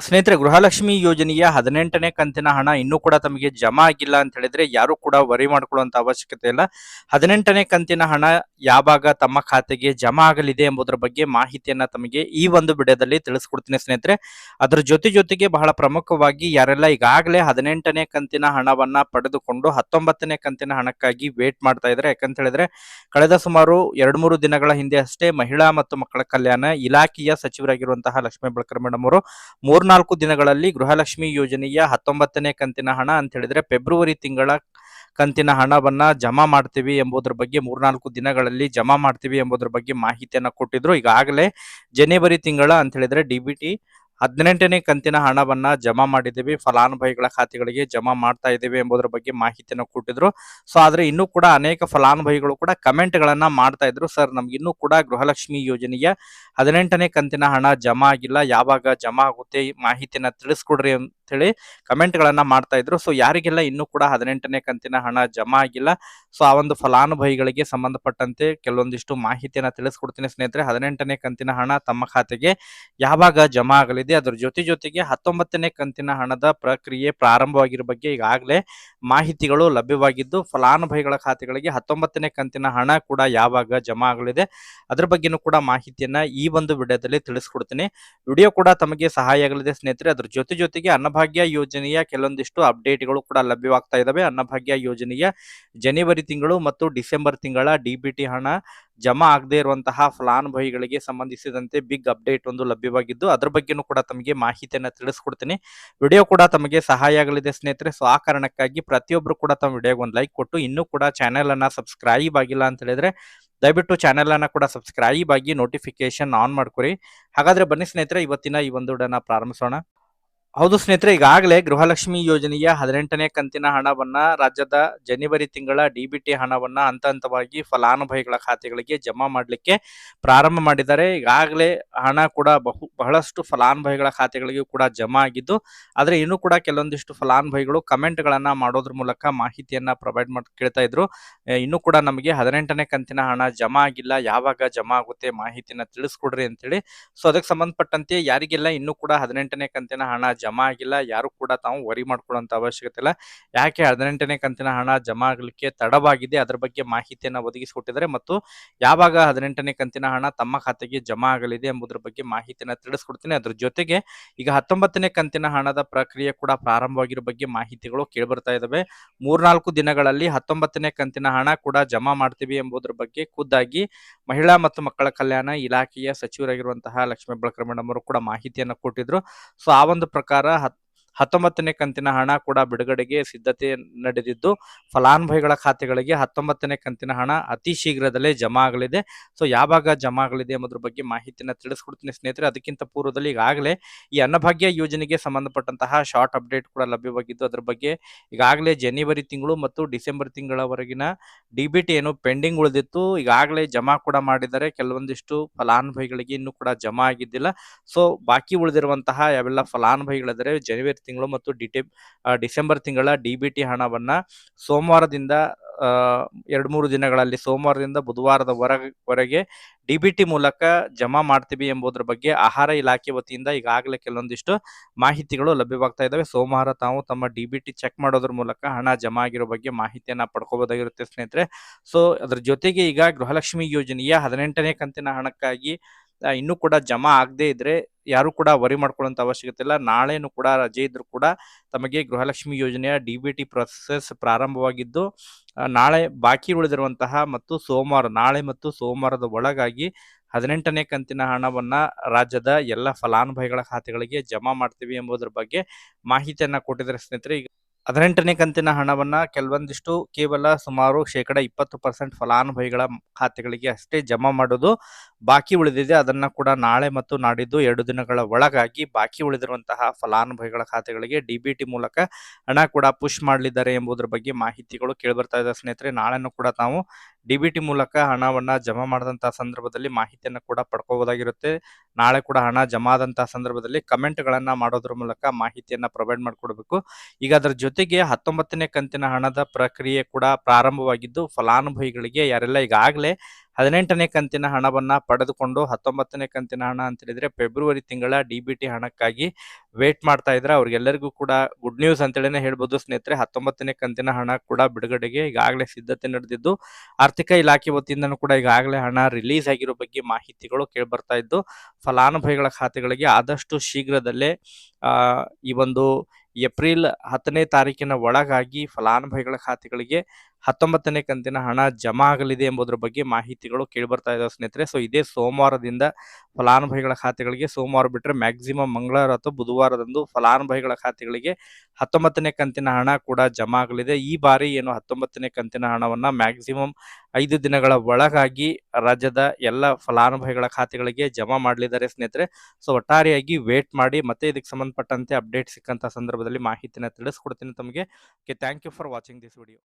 ಸ್ನೇಹಿತರೆ, ಗೃಹಲಕ್ಷ್ಮಿ ಯೋಜನೆಯ ಹದಿನೆಂಟನೇ ಕಂತಿನ ಹಣ ಇನ್ನೂ ಕೂಡ ತಮಗೆ ಜಮಾ ಆಗಿಲ್ಲ ಅಂತ ಹೇಳಿದ್ರೆ ಯಾರು ಕೂಡ ವರಿ ಮಾಡ್ಕೊಳ್ಳುವಂತ ಅವಶ್ಯಕತೆ ಇಲ್ಲ. ಹದಿನೆಂಟನೇ ಕಂತಿನ ಹಣ ಯಾವಾಗ ತಮ್ಮ ಖಾತೆಗೆ ಜಮಾ ಆಗಲಿದೆ ಎಂಬುದರ ಬಗ್ಗೆ ಮಾಹಿತಿಯನ್ನ ತಮಗೆ ಈ ಒಂದು ವಿಡಿಯೋದಲ್ಲಿ ತಿಳಿಸ್ಕೊಡ್ತೀನಿ ಸ್ನೇಹಿತರೆ. ಅದರ ಜೊತೆ ಜೊತೆಗೆ ಬಹಳ ಪ್ರಮುಖವಾಗಿ ಯಾರೆಲ್ಲ ಈಗಾಗಲೇ ಹದಿನೆಂಟನೇ ಕಂತಿನ ಹಣವನ್ನ ಪಡೆದುಕೊಂಡು ಹತ್ತೊಂಬತ್ತನೇ ಕಂತಿನ ಹಣಕ್ಕಾಗಿ ವೇಟ್ ಮಾಡ್ತಾ ಇದ್ದಾರೆ. ಯಾಕಂತ ಹೇಳಿದ್ರೆ, ಕಳೆದ ಸುಮಾರು ಎರಡ್ ಮೂರು ದಿನಗಳ ಹಿಂದೆ ಅಷ್ಟೇ ಮಹಿಳಾ ಮತ್ತು ಮಕ್ಕಳ ಕಲ್ಯಾಣ ಇಲಾಖೆಯ ಸಚಿವರಾಗಿರುವಂತಹ ಲಕ್ಷ್ಮೀ ಬಳಕರ್ ಮೇಡಮ್ ಅವರು ಮೂರ್ನಾಲ್ಕು ದಿನಗಳಲ್ಲಿ ಗೃಹಲಕ್ಷ್ಮಿ ಯೋಜನೆಯ ಹತ್ತೊಂಬತ್ತನೇ ಕಂತಿನ ಹಣ ಅಂತ ಹೇಳಿದ್ರೆ ಫೆಬ್ರವರಿ ತಿಂಗಳ ಕಂತಿನ ಹಣವನ್ನ ಜಮಾ ಮಾಡ್ತೀವಿ ಎಂಬುದರ ಬಗ್ಗೆ ಮೂರ್ನಾಲ್ಕು ದಿನಗಳಲ್ಲಿ ಜಮಾ ಮಾಡ್ತೀವಿ ಎಂಬುದರ ಬಗ್ಗೆ ಮಾಹಿತಿಯನ್ನ ಕೊಟ್ಟಿದ್ರು. ಈಗಾಗಲೇ ಜನವರಿ ತಿಂಗಳ ಅಂತ ಹೇಳಿದ್ರೆ ಡಿ ಬಿ ಟಿ ಹದಿನೆಂಟನೇ ಕಂತಿನ ಹಣವನ್ನ ಜಮಾ ಮಾಡಿದ್ದೀವಿ, ಫಲಾನುಭವಿಗಳ ಖಾತೆಗಳಿಗೆ ಜಮಾ ಮಾಡ್ತಾ ಇದ್ದೀವಿ ಎಂಬುದರ ಬಗ್ಗೆ ಮಾಹಿತಿಯನ್ನು ಕೊಟ್ಟಿದ್ರು. ಸೊ ಆದ್ರೆ ಇನ್ನೂ ಕೂಡ ಅನೇಕ ಫಲಾನುಭವಿಗಳು ಕೂಡ ಕಮೆಂಟ್ ಗಳನ್ನ ಮಾಡ್ತಾ ಇದ್ರು. ಸರ್ ನಮ್ಗೆ ಇನ್ನೂ ಕೂಡ ಗೃಹಲಕ್ಷ್ಮಿ ಯೋಜನೆಯ ಹದಿನೆಂಟನೇ ಕಂತಿನ ಹಣ ಜಮಾ ಆಗಿಲ್ಲ. ಯಾವಾಗ ಜಮಾ ಆಗುತ್ತೆ ಈ ಮಾಹಿತಿಯನ್ನ ತಿಳಿಸ್ಕೊಡ್ರಿ ಅಂತೇಳಿ ಕಮೆಂಟ್ ಗಳನ್ನ ಮಾಡ್ತಾ ಇದ್ರು. ಸೊ, ಯಾರಿಗೆಲ್ಲ ಇನ್ನೂ ಕೂಡ ಹದಿನೆಂಟನೇ ಕಂತಿನ ಹಣ ಜಮಾ ಆಗಿಲ್ಲ, ಸೊ, ಆ ಒಂದು ಫಲಾನುಭವಿಗಳಿಗೆ ಸಂಬಂಧಪಟ್ಟಂತೆ ಕೆಲವೊಂದಿಷ್ಟು ಮಾಹಿತಿಯನ್ನ ತಿಳಿಸ್ಕೊಡ್ತೀನಿ ಸ್ನೇಹಿತರೆ. ಹದಿನೆಂಟನೇ ಕಂತಿನ ಹಣ ತಮ್ಮ ಖಾತೆಗೆ ಯಾವಾಗ ಜಮಾ ಆಗಲಿದೆ, ಅದರ ಜೊತೆ ಜೊತೆಗೆ ಹತ್ತೊಂಬತ್ತನೇ ಕಂತಿನ ಹಣದ ಪ್ರಕ್ರಿಯೆ ಪ್ರಾರಂಭವಾಗಿರೋ ಬಗ್ಗೆ ಈಗಾಗಲೇ ಮಾಹಿತಿಗಳು ಲಭ್ಯವಾಗಿದ್ದು, ಫಲಾನುಭವಿಗಳ ಖಾತೆಗಳಿಗೆ ಹತ್ತೊಂಬತ್ತನೇ ಕಂತಿನ ಹಣ ಕೂಡ ಯಾವಾಗ ಜಮಾ ಆಗಲಿದೆ, ಅದ್ರ ಬಗ್ಗೆನೂ ಕೂಡ ಮಾಹಿತಿಯನ್ನ ಈ ಒಂದು ವಿಡಿಯೋದಲ್ಲಿ ತಿಳಿಸ್ಕೊಡ್ತೀನಿ. ವಿಡಿಯೋ ಕೂಡ ತಮಗೆ ಸಹಾಯ ಆಗಲಿದೆ ಸ್ನೇಹಿತರೆ. ಅದ್ರ ಜೊತೆ ಜೊತೆಗೆ ಅನ್ನಭಾಗ್ಯ ಯೋಜನೆಯ ಕೆಲವೊಂದಿಷ್ಟು ಅಪ್ಡೇಟ್ಗಳು ಕೂಡ ಲಭ್ಯವಾಗ್ತಾ ಇದ್ದಾವೆ ಅನ್ನಭಾಗ್ಯ ಯೋಜನೆಯ ಜನವರಿ ತಿಂಗಳು ಮತ್ತು ಡಿಸೆಂಬರ್ ತಿಂಗಳ ಡಿಬಿಟಿ ಹಣ ಜಮಾ ಆಗದೆ ಇರುವಂತಹ ಫಲಾನುಭವಿಗಳಿಗೆ ಸಂಬಂಧಿಸಿದಂತೆ ಬಿಗ್ ಅಪ್ಡೇಟ್ ಒಂದು ಲಭ್ಯವಾಗಿದ್ದು, ಅದ್ರ ಬಗ್ಗೆನೂ ಕೂಡ ತಮಗೆ ಮಾಹಿತಿಯನ್ನ ತಿಳಿಸ್ಕೊಡ್ತೀನಿ. ವಿಡಿಯೋ ಕೂಡ ತಮಗೆ ಸಹಾಯ ಆಗಲಿದೆ ಸ್ನೇಹಿತರೆ. ಸೊ, ಆ ಕಾರಣಕ್ಕಾಗಿ ಪ್ರತಿಯೊಬ್ಬರು ಕೂಡ ತಮ್ಮ ವಿಡಿಯೋಗೆ ಒಂದು ಲೈಕ್ ಕೊಟ್ಟು, ಇನ್ನೂ ಕೂಡ ಚಾನೆಲ್ ಅನ್ನ ಸಬ್ಸ್ಕ್ರೈಬ್ ಆಗಿಲ್ಲ ಅಂತ ಹೇಳಿದ್ರೆ ದಯವಿಟ್ಟು ಚಾನೆಲ್ ಅನ್ನ ಕೂಡ ಸಬ್ಸ್ಕ್ರೈಬ್ ಆಗಿ ನೋಟಿಫಿಕೇಶನ್ ಆನ್ ಮಾಡ್ಕೊರಿ. ಹಾಗಾದ್ರೆ ಬನ್ನಿ ಸ್ನೇಹಿತರೆ, ಇವತ್ತಿನ ಈ ಒಂದು ಪ್ರಾರಂಭಿಸೋಣ. ಹೌದು ಸ್ನೇಹಿತರೆ, ಈಗಾಗಲೇ ಗೃಹಲಕ್ಷ್ಮಿ ಯೋಜನೆಯ ಹದಿನೆಂಟನೇ ಕಂತಿನ ಹಣವನ್ನ ರಾಜ್ಯದ ಜನವರಿ ತಿಂಗಳ ಡಿಬಿಟಿ ಹಣವನ್ನ ಹಂತ ಹಂತವಾಗಿ ಫಲಾನುಭವಿಗಳ ಖಾತೆಗಳಿಗೆ ಜಮಾ ಮಾಡಲಿಕ್ಕೆ ಪ್ರಾರಂಭ ಮಾಡಿದ್ದಾರೆ. ಈಗಾಗಲೇ ಹಣ ಕೂಡ ಬಹು, ಬಹಳಷ್ಟು ಫಲಾನುಭವಿಗಳ ಖಾತೆಗಳಿಗೂ ಕೂಡ ಜಮಾ ಆಗಿದ್ದು, ಆದ್ರೆ ಇನ್ನೂ ಕೂಡ ಕೆಲವೊಂದಿಷ್ಟು ಫಲಾನುಭವಿಗಳು ಕಮೆಂಟ್ ಗಳನ್ನ ಮಾಡೋದ್ರ ಮೂಲಕ ಮಾಹಿತಿಯನ್ನ ಪ್ರೊವೈಡ್ ಮಾಡಿ, ಕೇಳ್ತಾ ಇದ್ರು. ಇನ್ನೂ ಕೂಡ ನಮಗೆ ಹದಿನೆಂಟನೇ ಕಂತಿನ ಹಣ ಜಮಾ ಆಗಿಲ್ಲ, ಯಾವಾಗ ಜಮಾ ಆಗುತ್ತೆ ಮಾಹಿತಿನ ತಿಳಿಸ್ಕೊಡ್ರಿ ಅಂತೇಳಿ. ಸೊ, ಅದಕ್ಕೆ ಸಂಬಂಧಪಟ್ಟಂತೆ ಯಾರಿಗೆಲ್ಲ ಇನ್ನೂ ಕೂಡ ಹದಿನೆಂಟನೇ ಕಂತಿನ ಹಣ ಜಮಾ ಆಗಿಲ್ಲ, ಯಾರು ಕೂಡ ತಾವು ವರಿ ಮಾಡ್ಕೊಳ್ಳುವಂತ ಅವಶ್ಯಕತೆ ಇಲ್ಲ. ಯಾಕೆ ಹದಿನೆಂಟನೇ ಕಂತಿನ ಹಣ ಜಮಾ ಆಗಲಿಕ್ಕೆ ತಡವಾಗಿದೆ, ಅದರ ಬಗ್ಗೆ ಮಾಹಿತಿಯನ್ನ ಒದಗಿಸಿಕೊಟ್ಟಿದ್ದಾರೆ ಮತ್ತು ಯಾವಾಗ ಹದಿನೆಂಟನೇ ಕಂತಿನ ಹಣ ತಮ್ಮ ಖಾತೆಗೆ ಜಮಾ ಆಗಲಿದೆ ಎಂಬುದರ ಬಗ್ಗೆ ಮಾಹಿತಿಯನ್ನು ತಿಳಿಸ್ಕೊಡ್ತೀನಿ. ಅದ್ರ ಜೊತೆಗೆ ಈಗ ಹತ್ತೊಂಬತ್ತನೇ ಕಂತಿನ ಹಣದ ಪ್ರಕ್ರಿಯೆ ಕೂಡ ಪ್ರಾರಂಭವಾಗಿರೋ ಬಗ್ಗೆ ಮಾಹಿತಿಗಳು ಕೇಳಿಬರ್ತಾ ಇದಾವೆ. ಮೂರ್ನಾಲ್ಕು ದಿನಗಳಲ್ಲಿ ಹತ್ತೊಂಬತ್ತನೇ ಕಂತಿನ ಹಣ ಕೂಡ ಜಮಾ ಮಾಡ್ತೀವಿ ಎಂಬುದರ ಬಗ್ಗೆ ಖುದ್ದಾಗಿ ಮಹಿಳಾ ಮತ್ತು ಮಕ್ಕಳ ಕಲ್ಯಾಣ ಇಲಾಖೆಯ ಸಚಿವರಾಗಿರುವಂತಹ ಲಕ್ಷ್ಮೀ ಬಳಕರ್ ಮೇಡಮ್ ಅವರು ಕೂಡ ಮಾಹಿತಿಯನ್ನು ಕೊಟ್ಟಿದ್ರು. ಸೊ ಆ ಒಂದು ಪ್ರಕಾರ ಹತ್ತೊಂಬತ್ತನೇ ಕಂತಿನ ಹಣ ಕೂಡ ಬಿಡುಗಡೆಗೆ ಸಿದ್ಧತೆ ನಡೆದಿದ್ದು, ಫಲಾನುಭವಿಗಳ ಖಾತೆಗಳಿಗೆ ಹತ್ತೊಂಬತ್ತನೇ ಕಂತಿನ ಹಣ ಅತಿ ಶೀಘ್ರದಲ್ಲೇ ಜಮಾ ಆಗಲಿದೆ. ಸೊ ಯಾವಾಗ ಜಮಾ ಆಗಲಿದೆ ಎಂಬುದ್ರ ಬಗ್ಗೆ ಮಾಹಿತಿಯನ್ನು ತಿಳಿಸ್ಕೊಡ್ತೀನಿ ಸ್ನೇಹಿತರೆ. ಅದಕ್ಕಿಂತ ಪೂರ್ವದಲ್ಲಿ ಈಗಾಗಲೇ ಈ ಅನ್ನಭಾಗ್ಯ ಯೋಜನೆಗೆ ಸಂಬಂಧಪಟ್ಟಂತಹ ಶಾರ್ಟ್ ಅಪ್ಡೇಟ್ ಕೂಡ ಲಭ್ಯವಾಗಿದ್ದು, ಅದರ ಬಗ್ಗೆ ಈಗಾಗಲೇ ಜನವರಿ ತಿಂಗಳು ಮತ್ತು ಡಿಸೆಂಬರ್ ತಿಂಗಳವರೆಗಿನ ಡಿ ಬಿ ಟಿ ಏನು ಪೆಂಡಿಂಗ್ ಉಳಿದಿತ್ತು. ಈಗಾಗಲೇ ಜಮಾ ಕೂಡ ಮಾಡಿದ್ದಾರೆ. ಕೆಲವೊಂದಿಷ್ಟು ಫಲಾನುಭವಿಗಳಿಗೆ ಇನ್ನೂ ಕೂಡ ಜಮಾ ಆಗಿದ್ದಿಲ್ಲ. ಸೊ ಬಾಕಿ ಉಳಿದಿರುವಂತಹ ಯಾವೆಲ್ಲ ಫಲಾನುಭವಿಗಳಿದ್ದರೆ, ಜನವರಿ ತಿಂಗಳು ಮತ್ತು ಡಿಟೆ ಡಿಸೆಂಬರ್ ತಿಂಗಳ ಡಿ ಬಿ ಟಿ ಹಣವನ್ನ ಸೋಮವಾರದಿಂದ ಎರಡು ಮೂರು ದಿನಗಳಲ್ಲಿ ಸೋಮವಾರದಿಂದ ಬುಧವಾರದ ವರೆಗೆ ಡಿ ಬಿ ಟಿ ಮೂಲಕ ಜಮಾ ಮಾಡ್ತೀವಿ ಎಂಬುದರ ಬಗ್ಗೆ ಆಹಾರ ಇಲಾಖೆ ವತಿಯಿಂದ ಈಗಾಗಲೇ ಕೆಲವೊಂದಿಷ್ಟು ಮಾಹಿತಿಗಳು ಲಭ್ಯವಾಗ್ತಾ ಇದ್ದಾವೆ ಸೋಮವಾರ ತಾವು ತಮ್ಮ ಡಿ ಬಿ ಟಿ ಚೆಕ್ ಮಾಡೋದ್ರ ಮೂಲಕ ಹಣ ಜಮಾ ಆಗಿರೋ ಬಗ್ಗೆ ಮಾಹಿತಿಯನ್ನ ಪಡ್ಕೋಬಹುದಾಗಿರುತ್ತೆ ಸ್ನೇಹಿತರೆ. ಸೊ, ಅದ್ರ ಜೊತೆಗೆ ಈಗ ಗೃಹಲಕ್ಷ್ಮಿ ಯೋಜನೆಯ ಹದಿನೆಂಟನೇ ಕಂತಿನ ಹಣಕ್ಕಾಗಿ ಇನ್ನೂ ಕೂಡ ಜಮಾ ಆಗದೆ ಇದ್ರೆ ಯಾರು ಕೂಡ ವರಿ ಮಾಡ್ಕೊಳ್ಳುವಂತ ಅವಶ್ಯಕತೆ ಇಲ್ಲ. ನಾಳೆನೂ ಕೂಡ ರಜೆ ಇದ್ರು ಕೂಡ ತಮಗೆ ಗೃಹಲಕ್ಷ್ಮಿ ಯೋಜನೆಯ ಡಿ ಬಿ ಟಿ ಪ್ರೊಸೆಸ್ ಪ್ರಾರಂಭವಾಗಿದ್ದು ನಾಳೆ ಬಾಕಿ ಉಳಿದಿರುವಂತಹ ಮತ್ತು ಸೋಮವಾರ, ನಾಳೆ ಮತ್ತು ಸೋಮವಾರದ ಒಳಗಾಗಿ ಹದಿನೆಂಟನೇ ಕಂತಿನ ಹಣವನ್ನ ರಾಜ್ಯದ ಎಲ್ಲ ಫಲಾನುಭವಿಗಳ ಖಾತೆಗಳಿಗೆ ಜಮಾ ಮಾಡ್ತೀವಿ ಎಂಬುದರ ಬಗ್ಗೆ ಮಾಹಿತಿಯನ್ನ ಕೊಟ್ಟಿದ್ದಾರೆ ಸ್ನೇಹಿತರೆ. ಈಗ ಹದಿನೆಂಟನೇ ಕಂತಿನ ಹಣವನ್ನ ಕೆಲವೊಂದಿಷ್ಟು ಕೇವಲ ಸುಮಾರು ಶೇಕಡ ಇಪ್ಪತ್ತು ಪರ್ಸೆಂಟ್ ಫಲಾನುಭವಿಗಳ ಖಾತೆಗಳಿಗೆ ಅಷ್ಟೇ ಜಮಾ ಮಾಡೋದು ಬಾಕಿ ಉಳಿದಿದೆ, ಅದನ್ನ ಕೂಡ ನಾಳೆ ಮತ್ತು ನಾಡಿದ್ದು ಎರಡು ದಿನಗಳ ಒಳಗಾಗಿ ಬಾಕಿ ಉಳಿದಿರುವಂತಹ ಫಲಾನುಭವಿಗಳ ಖಾತೆಗಳಿಗೆ ಡಿಬಿಟಿ ಮೂಲಕ ಹಣ ಕೂಡ ಪುಷ್ ಮಾಡಲಿದ್ದಾರೆ ಎಂಬುದರ ಬಗ್ಗೆ ಮಾಹಿತಿಗಳು ಕೇಳಿಬರ್ತಾ ಇದೆ ಸ್ನೇಹಿತರೆ. ನಾಳೆನೂ ಕೂಡ ನಾವು ಡಿಬಿಟಿ ಮೂಲಕ ಹಣವನ್ನ ಜಮಾ ಮಾಡಿದಂತಹ ಸಂದರ್ಭದಲ್ಲಿ ಮಾಹಿತಿಯನ್ನು ಕೂಡ ಪಡ್ಕೋಬಹುದಾಗಿರುತ್ತೆ. ನಾಳೆ ಕೂಡ ಹಣ ಜಮಾ ಆದಂತಹ ಸಂದರ್ಭದಲ್ಲಿ ಕಮೆಂಟ್ ಗಳನ್ನ ಮಾಡೋದ್ರ ಮೂಲಕ ಮಾಹಿತಿಯನ್ನ ಪ್ರೊವೈಡ್ ಮಾಡಿಕೊಡ್ಬೇಕು. ಈಗ ಅದರ ಜೊತೆಗೆ ಹತ್ತೊಂಬತ್ತನೇ ಕಂತಿನ ಹಣದ ಪ್ರಕ್ರಿಯೆ ಕೂಡ ಪ್ರಾರಂಭವಾಗಿದ್ದು, ಫಲಾನುಭವಿಗಳಿಗೆ ಯಾರೆಲ್ಲ ಈಗಾಗಲೇ ಹದಿನೆಂಟನೇ ಕಂತಿನ ಹಣವನ್ನ ಪಡೆದುಕೊಂಡು ಹತ್ತೊಂಬತ್ತನೇ ಕಂತಿನ ಹಣ ಅಂತ ಹೇಳಿದ್ರೆ ಫೆಬ್ರವರಿ ತಿಂಗಳ ಡಿ ಬಿ ಟಿ ಹಣಕ್ಕಾಗಿ ವೇಟ್ ಮಾಡ್ತಾ ಇದ್ರೆ ಅವ್ರಿಗೆಲ್ಲರಿಗೂ ಕೂಡ ಗುಡ್ ನ್ಯೂಸ್ ಅಂತೇಳಿ ಹೇಳ್ಬೋದು. ಸ್ನೇಹಿತರೆ, ಹತ್ತೊಂಬತ್ತನೇ ಕಂತಿನ ಹಣ ಕೂಡ ಬಿಡುಗಡೆಗೆ ಈಗಾಗಲೇ ಸಿದ್ಧತೆ ನಡೆದಿದ್ದು, ಆರ್ಥಿಕ ಇಲಾಖೆ ವತಿಯಿಂದನೂ ಕೂಡ ಈಗಾಗಲೇ ಹಣ ರಿಲೀಸ್ ಆಗಿರೋ ಬಗ್ಗೆ ಮಾಹಿತಿಗಳು ಕೇಳ್ಬರ್ತಾ ಇದ್ದು, ಫಲಾನುಭವಿಗಳ ಖಾತೆಗಳಿಗೆ ಆದಷ್ಟು ಶೀಘ್ರದಲ್ಲೇ ಈ ಒಂದು ಏಪ್ರಿಲ್ ಹತ್ತನೇ ತಾರೀಕಿನ ಒಳಗಾಗಿ ಫಲಾನುಭವಿಗಳ ಖಾತೆಗಳಿಗೆ ಹತ್ತೊಂಬತ್ತನೇ ಕಂತಿನ ಹಣ ಜಮಾ ಆಗಲಿದೆ ಎಂಬುದರ ಬಗ್ಗೆ ಮಾಹಿತಿಗಳು ಕೇಳಿಬರ್ತಾ ಇದಾವೆ ಸ್ನೇಹಿತರೆ. ಸೊ ಇದೇ ಸೋಮವಾರದಿಂದ ಫಲಾನುಭವಿಗಳ ಖಾತೆಗಳಿಗೆ ಸೋಮವಾರ ಬಿಟ್ಟರೆ ಮ್ಯಾಕ್ಸಿಮಮ್ ಮಂಗಳವಾರ ಅಥವಾ ಬುಧವಾರದಂದು ಫಲಾನುಭವಿಗಳ ಖಾತೆಗಳಿಗೆ ಹತ್ತೊಂಬತ್ತನೇ ಕಂತಿನ ಹಣ ಕೂಡ ಜಮಾ ಆಗಲಿದೆ. ಈ ಬಾರಿ ಏನು ಹತ್ತೊಂಬತ್ತನೇ ಕಂತಿನ ಹಣವನ್ನ ಮ್ಯಾಕ್ಸಿಮಮ್ ಐದು ದಿನಗಳ ಒಳಗಾಗಿ ರಾಜ್ಯದ ಎಲ್ಲ ಫಲಾನುಭವಿಗಳ ಖಾತೆಗಳಿಗೆ ಜಮಾ ಮಾಡಲಿದ್ದಾರೆ ಸ್ನೇಹಿತರೆ. ಸೊ ಒಟ್ಟಾರೆಯಾಗಿ ವೇಟ್ ಮಾಡಿ ಮತ್ತೆ ಇದಕ್ಕೆ ಸಂಬಂಧಪಟ್ಟಂತೆ ಅಪ್ಡೇಟ್ ಸಿಕ್ಕಂತ ಸಂದರ್ಭದಲ್ಲಿ ಮಾಹಿತಿನ ತಿಳಿಸ್ಕೊಡ್ತೀನಿ ತಮಗೆ. Okay thank you for watching this video